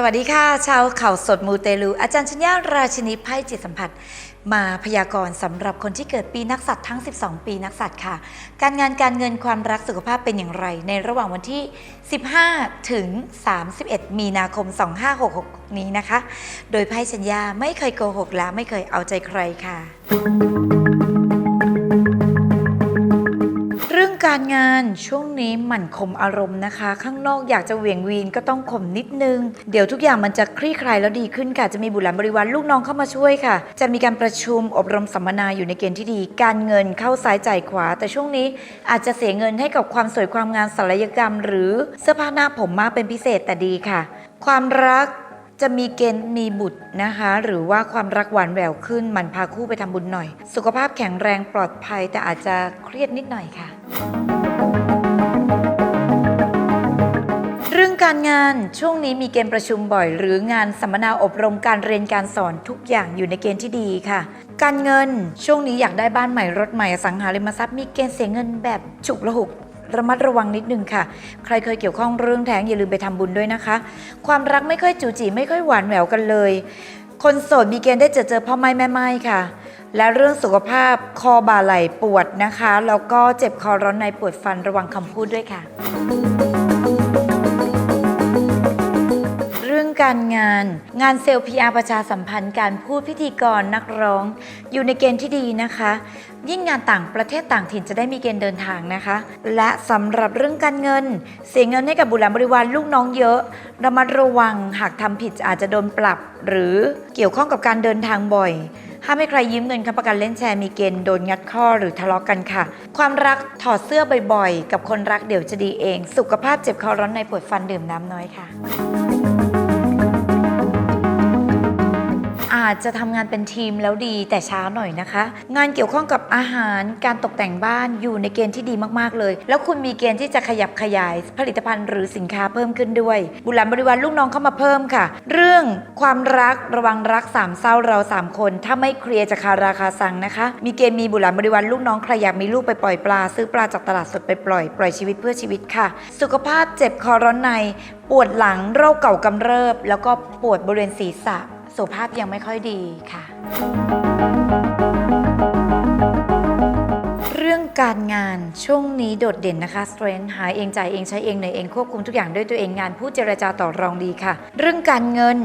สวัสดีค่ะ ชาวเข่าสดมูเตลู อาจารย์ชัญญาราชินีไพ่จิตสัมผัส มาพยากรณ์สำหรับคนที่เกิดปีนักสัตว์ทั้ง 12 ปีนักสัตว์ค่ะ การงานการเงินความรักสุขภาพเป็นอย่างไร ในระหว่างวันที่ 15 ถึง 31 มีนาคม 2566 นี้นะคะ โดยไพ่ชัญญาไม่เคยโกหกและไม่เคยเอาใจใครค่ะ รื่องการงานช่วงนี้หมั่นข่มอารมณ์นะคะ ข้างนอกอยากจะเหวี่ยงวีนก็ต้องข่มนิดนึง เดี๋ยวทุกอย่างมันจะคลี่คลายแล้วดีขึ้นค่ะ จะมีบุตรหลานบริวารลูกน้องเข้ามาช่วยค่ะ จะมีการประชุมอบรมสัมมนาอยู่ในเกณฑ์ที่ดี การเงินเข้าซ้ายจ่ายขวา แต่ช่วงนี้อาจจะเสียเงินให้กับความสวยความงามศัลยกรรม หรือเสื้อผ้าหน้าผมมากเป็นพิเศษแต่ดีค่ะ ความรักจะมีเกณฑ์มีบุตรนะคะ หรือว่าความรักหวานแหววขึ้นหมันพาคู่ไปทำบุญหน่อย สุขภาพแข็งแรงปลอดภัยแต่อาจจะเครียดนิดหน่อยค่ะ เรื่องการงานช่วงนี้มีเกณฑ์ประชุมบ่อย หรืองานสัมมนาอบรมการเรียนการสอนทุกอย่างอยู่ในเกณฑ์ที่ดีค่ะ การเงินช่วงนี้อยากได้บ้านใหม่รถใหม่สังหาริมทรัพย์มีเกณฑ์เสียเงินแบบฉุกละหุกระมัดระวังนิดนึงค่ะ ใครเคยเกี่ยวข้องเรื่องแท้งอย่าลืมไปทำบุญด้วยนะคะ ความรักไม่ค่อยจูจีไม่ค่อยหวานแหววกันเลย คนโสดมีเกณฑ์ได้เจอเจอพ่อไม้แม่ไม้ค่ะ และเรื่องสุขภาพคอบ่าไหล่ปวดนะคะแล้วก็เจ็บคอร้อนในปวดฟันระวังคำพูดด้วยค่ะ การงาน งานเซลล์พีอาประชาสัมพันธ์การพูดพิธีกรนักร้อง อยู่ในเกณฑ์ที่ดีนะคะ ยิ่งงานต่างประเทศต่างถิ่นจะได้มีเกณฑ์เดินทางนะคะ และสำหรับเรื่องการเงิน เสียเงินให้กับบุตรหลานบริวารลูกน้องเยอะระมัดระวังหากทำผิดอาจจะโดนปรับ หรือเกี่ยวข้องกับการเดินทางบ่อยห้ามให้ใครยืมเงินค้ำประกันเล่นแชร์มีเกณฑ์โดนงัดข้อหรือทะเลาะกันค่ะ ความรักถอดเสื้อบ่อยๆ กับคนรักเดี๋ยวจะดีเอง สุขภาพเจ็บคอร้อนในปวดฟันดื่มน้ำน้อยค่ะ อาจจะทำงานเป็นทีมแล้วดีแต่ช้าหน่อยนะคะ งานเกี่ยวข้องกับอาหารการตกแต่งบ้านอยู่ในเกณฑ์ที่ดีมากๆเลย แล้วคุณมีเกณฑ์ที่จะขยับขยาย ผลิตภัณฑ์หรือสินค้าเพิ่มขึ้นด้วย บุตรหลานบริวารลูกน้องเข้ามาเพิ่มค่ะ เรื่องความรักระวังรักสามเศร้าเราสามคน ถ้าไม่เคลียร์จะคาราคาซังนะคะ มีเกณฑ์มีบุตรหลานบริวารลูกน้องใครอยากมีลูกไปปล่อยปลา ซื้อปลาจากตลาดสดไปปล่อยปล่อยชีวิตเพื่อชีวิตค่ะ สุขภาพเจ็บคอร้อนใน ปวดหลังโรคเก่ากำเริบ แล้วก็ปวดบริเวณศีรษะ สุขภาพยังไม่ค่อยดีค่ะ เรื่องการงานช่วงนี้โดดเด่นนะคะ strength หาเองจ่ายเองใช้เองเหนื่อยเองควบคุมทุกอย่างด้วยตัวเองงานผู้เจรจาต่อรองดีค่ะ เรื่องการเงิน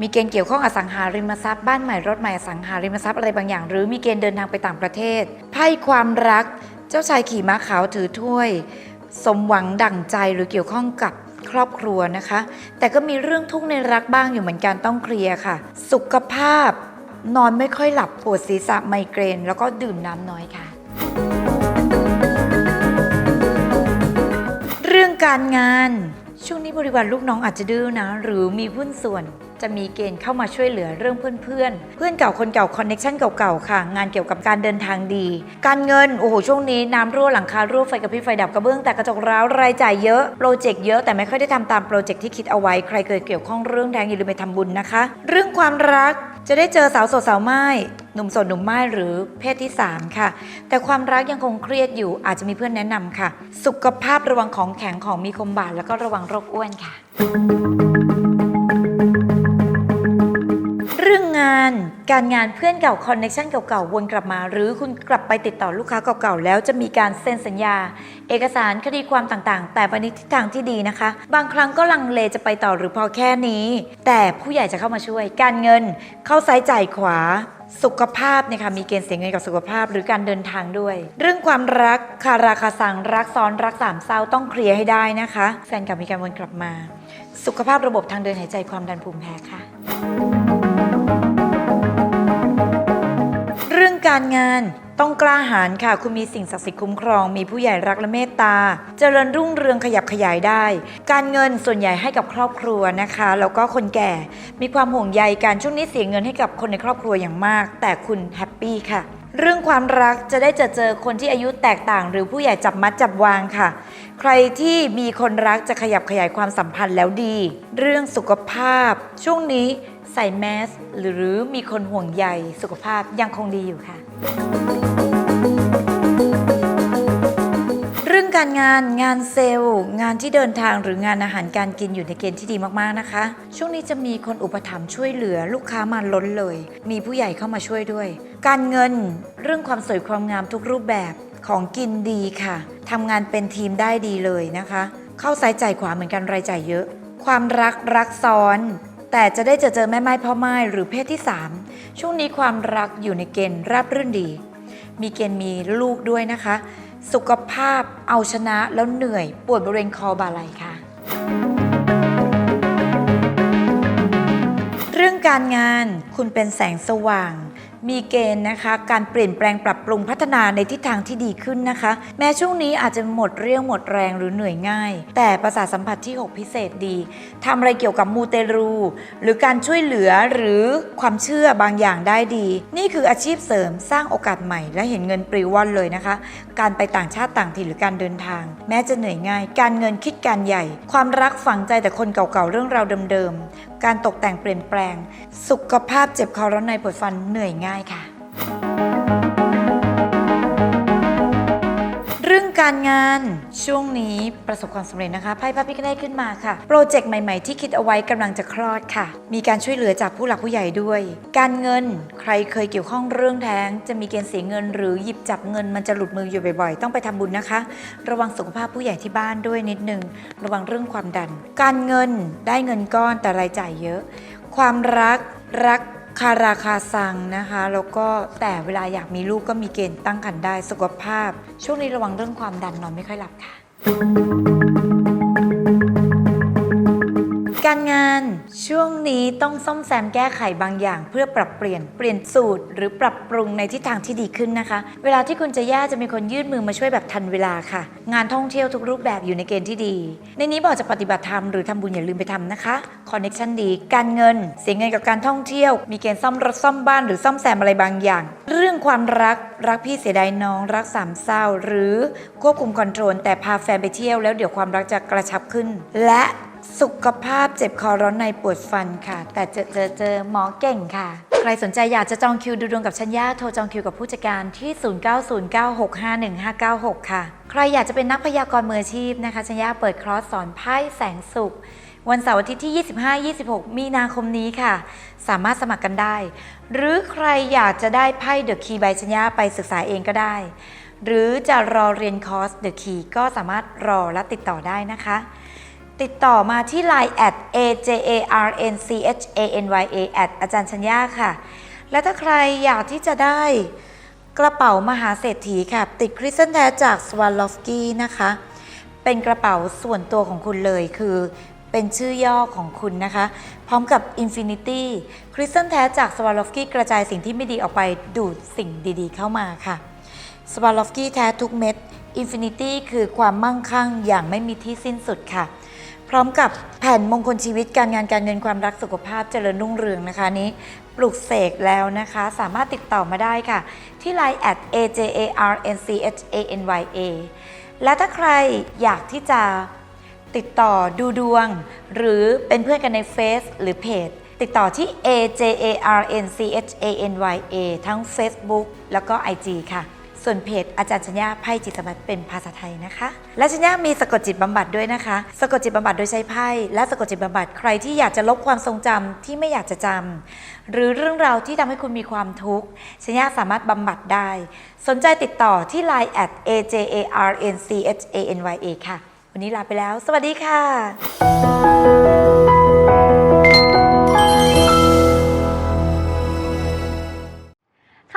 มีเกณฑ์เกี่ยวข้องอสังหาริมทรัพย์บ้านใหม่รถใหม่อสังหาริมทรัพย์อะไรบางอย่าง หรือมีเกณฑ์เดินทางไปต่างประเทศไพ่ความรัก เจ้าชายขี่ม้าขาวถือถ้วย สมหวังดั่งใจหรือเกี่ยวข้องกับ ครอบครัวนะคะ แต่ก็มีเรื่องทุกข์ในรักบ้างอยู่เหมือนกันต้องเคลียร์ค่ะ สุขภาพ นอนไม่ค่อยหลับปวดศีรษะไมเกรน แล้วก็ดื่มน้ำน้อยค่ะ เรื่องการงาน ช่วงนี้บริวารลูกน้องอาจจะดื้อนะ หรือมีหุ้นส่วนจะมีเกณฑ์เข้ามาช่วยเหลือเรื่องเพื่อนเพื่อนเพื่อนเก่าคนเก่าคอนเน็ชันเก่าๆค่ะ งานเกี่ยวกับการเดินทางดี การเงิน โอ้โห ช่วงนี้น้ำรั่วหลังคารั่วไฟกระพริบไฟดับกระเบื้องแต่กระจกร้าวรายจ่ายเยอะโปรเจกต์เยอะแต่ไม่ค่อยได้ทำตามโปรเจกต์ที่คิดเอาไว้ใครเคยเกี่ยวข้องเรื่องแดงอย่าลืมไปทำบุญนะคะ เรื่องความรัก จะได้เจอสาวโสดสาวไม้หนุ่มโสดหนุ่มไม้หรือเพศที่ 3 ค่ะ แต่ความรักยังคงเครียดอยู่อาจจะมีเพื่อนแนะนำค่ะ สุขภาพระวังของแข็งของมีคมบาดแล้วก็ระวังโรคอ้วนค่ะ เรื่องงาน การงานเพื่อนเก่าคอนเนคชันเก่าๆวนกลับมา หรือคุณกลับไปติดต่อลูกค้าเก่าๆแล้วจะมีการเซ็นสัญญา เอกสารคดีความต่างๆ แต่ไปในทิศทางที่ดีนะคะ บางครั้งก็ลังเลจะไปต่อหรือพอแค่นี้ แต่ผู้ใหญ่จะเข้ามาช่วย การเงินเข้าซ้ายจ่ายขวาสุขภาพเนี่ยค่ะมีเกณฑ์เสียเงินกับสุขภาพหรือการเดินทางด้วย เรื่องความรักคาราคาสังรักซ้อนรักสามเศร้าต้องเคลียร์ให้ได้นะคะ แฟนกับมีการวนกลับมา สุขภาพระบบทางเดินหายใจความดันภูมิแพ้ค่ะ การงานต้องกล้าหาญค่ะ คุณมีสิ่งศักดิ์สิทธิ์คุ้มครอง มีผู้ใหญ่รักและเมตตา เจริญรุ่งเรืองขยับขยายได้ การเงินส่วนใหญ่ให้กับครอบครัวนะคะ แล้วก็คนแก่ มีความห่วงใยการช่วงนี้เสียเงินให้กับคนในครอบครัวอย่างมาก แต่คุณแฮปปี้ค่ะเรื่องความรักจะได้เจอเจอคนที่อายุแตกต่าง หรือผู้ใหญ่จับมัดจับวางค่ะ ใครที่มีคนรักจะขยับขยายความสัมพันธ์แล้วดี เรื่องสุขภาพ ช่วงนี้ ใส่แมสหรือมีคนห่วงใยสุขภาพยังคงดีอยู่ค่ะ เรื่องการงานงานเซลล์ งานที่เดินทางหรืองานอาหารการกินอยู่ในเกณฑ์ที่ดีมากๆนะคะ ช่วงนี้จะมีคนอุปถัมภ์ช่วยเหลือลูกค้ามาล้นเลย มีผู้ใหญ่เข้ามาช่วยด้วย การเงินเรื่องความสวยความงามทุกรูปแบบของกินดีค่ะทำงานเป็นทีมได้ดีเลยนะคะ เข้าซ้ายจ่ายขวาเหมือนกันรายจ่ายเยอะ ความรักรักซ้อน แต่จะได้เจอเจอแม่ไม้พ่อไม้หรือเพศที่ 3 ช่วงนี้ความรักอยู่ในเกณฑ์ราบรื่นดี มีเกณฑ์มีลูกด้วยนะคะ สุขภาพเอาชนะแล้วเหนื่อย ปวดบริเวณคอบาไหลค่ะ เรื่องการงานคุณเป็นแสงสว่าง มีเกณฑ์นะคะ การเปลี่ยนแปลงปรับปรุงพัฒนาในทิศทางที่ดีขึ้นนะคะ แม้ช่วงนี้อาจจะหมดเรี่ยวหมดแรงหรือเหนื่อยง่าย แต่ประสาทสัมผัสที่ 6 พิเศษดีทำอะไรเกี่ยวกับมูเตรูหรือการช่วยเหลือหรือความเชื่อบางอย่างได้ดี นี่คืออาชีพเสริมสร้างโอกาสใหม่ และเห็นเงินปลิวว่อนเลยนะคะ การไปต่างชาติต่างถิ่นหรือการเดินทาง แม้จะเหนื่อยง่าย การเงินคิดการใหญ่ ความรักฝังใจแต่คนเก่าๆเรื่องราวเดิมๆ การตกแต่งเปลี่ยนแปลง สุขภาพเจ็บคอร้อนในปวดฟันเหนื่อยง่ายค่ะ การงานช่วงนี้ประสบความสำเร็จนะคะไพ่พระพิคเนตขึ้นมาค่ะ โปรเจกต์ใหม่ๆที่คิดเอาไว้กำลังจะคลอดค่ะ มีการช่วยเหลือจากผู้หลักผู้ใหญ่ด้วย การเงินใครเคยเกี่ยวข้องเรื่องแท้ง จะมีเกณฑ์เสียเงิน หรือหยิบจับเงินมันจะหลุดมืออยู่บ่อยๆ ต้องไปทำบุญนะคะ ระวังสุขภาพผู้ใหญ่ที่บ้านด้วยนิดนึงระวังเรื่องความดัน การเงินได้เงินก้อนแต่รายจ่ายเยอะ ความรักรัก คาราคาซังนะคะ แล้วก็แต่เวลาอยากมีลูกก็มีเกณฑ์ตั้งครรภ์ได้สุขภาพ ช่วงนี้ระวังเรื่องความดันนอนไม่ค่อยหลับค่ะ การงาน ช่วงนี้ต้องซ่อมแซมแก้ไขบางอย่าง เพื่อปรับเปลี่ยนเปลี่ยนสูตร หรือปรับปรุงในทิศทางที่ดีขึ้นนะคะ เวลาที่คุณจะแย่จะมีคนยื่นมือมาช่วยแบบทันเวลาค่ะ งานท่องเที่ยวทุกรูปแบบอยู่ในเกณฑ์ที่ดี ในนี้บอกจะปฏิบัติธรรมหรือทำบุญอย่าลืมไปทำนะคะคอนเน็ชันดี การเงิน เสียเงินกับการท่องเที่ยว มีเกณฑ์ซ่อมรถซ่อมบ้านหรือซ่อมแซมอะไรบางอย่าง เรื่องความรักรักพี่เสียดายน้องรักสามเศร้า หรือควบคุมคอนโทรลแต่พาแฟนไปเที่ยวแล้วเดี๋ยวความรักจะกระชับขึ้น และ สุขภาพเจ็บคอร้อนในปวดฟันค่ะ แต่เจอเจอเจอหมอเก่งค่ะ ใครสนใจอยากจะจองคิวดูดวงกับชัญญาโทรจองคิวกับผู้จัดการที่ 0909651596 ค่ะ ใครอยากจะเป็นนักพยากรณ์มืออาชีพนะคะชัญญาเปิดคอร์สสอนไพ่แสงสุข วันเสาร์อาทิตย์ที่ 25-26 มีนาคมนี้ค่ะ สามารถสมัครกันได้ หรือใครอยากจะได้ไพ่เดอะคีย์ใบชัญญาไปศึกษาเองก็ได้ หรือจะรอเรียนคอร์สเดอะคีย์ก็สามารถรอและติดต่อได้นะคะ ติดต่อมาที่ Line at ajarnchanya อดอาจารย์ชัญญาค่ะ และถ้าใครอยากที่จะได้กระเป๋ามหาเศรษฐีค่ะ ติดคริสตัลแท้จากสว a ล o ฟกี้นะคะ เป็นกระเป๋าส่วนตัวของคุณเลยคือเป็นชื่อย่อของคุณนะคะ พร้อมกับ Infinity คริสตัลแท้จากสว a ล o ฟกี้กระจายสิ่งที่ไม่ดีออกไปดูดสิ่งดีๆเข้ามาค่ะสว a ล o ฟกี้แท้ทุกเม็ด Infinity คือความมั่งคั่งอย่างไม่มีที่สิ้นสุดค่ะ พร้อมกับแผ่นมงคลชีวิตการงานการเงินความรักสุขภาพเจริญรุ่งเรืองนะคะนี้ปลุกเสกแล้วนะคะ สามารถติดต่อมาได้ค่ะ ที่ Line at ajarnchanya และถ้าใครอยากที่จะติดต่อดูดวง หรือเป็นเพื่อนกันในเฟซหรือเพจ ติดต่อที่ ajarnchanya ทั้ง Facebook แล้วก็ IG ค่ะ ส่วนเพจอาจารย์ชัญญาไพ่จิตสัมผัสเป็นภาษาไทยนะคะ และชัญญามีสะกดจิตบำบัดด้วยนะคะ สะกดจิตบำบัดโดยใช้ไพ่และสะกดจิตบำบัดใครที่อยากจะลบความทรงจำที่ไม่อยากจะจำหรือเรื่องราวที่ทำให้คุณมีความทุกข์ชัญญาสามารถบำบัดได้ สนใจติดต่อที่ Line at ajarnchanya ค่ะ วันนี้ลาไปแล้ว สวัสดีค่ะ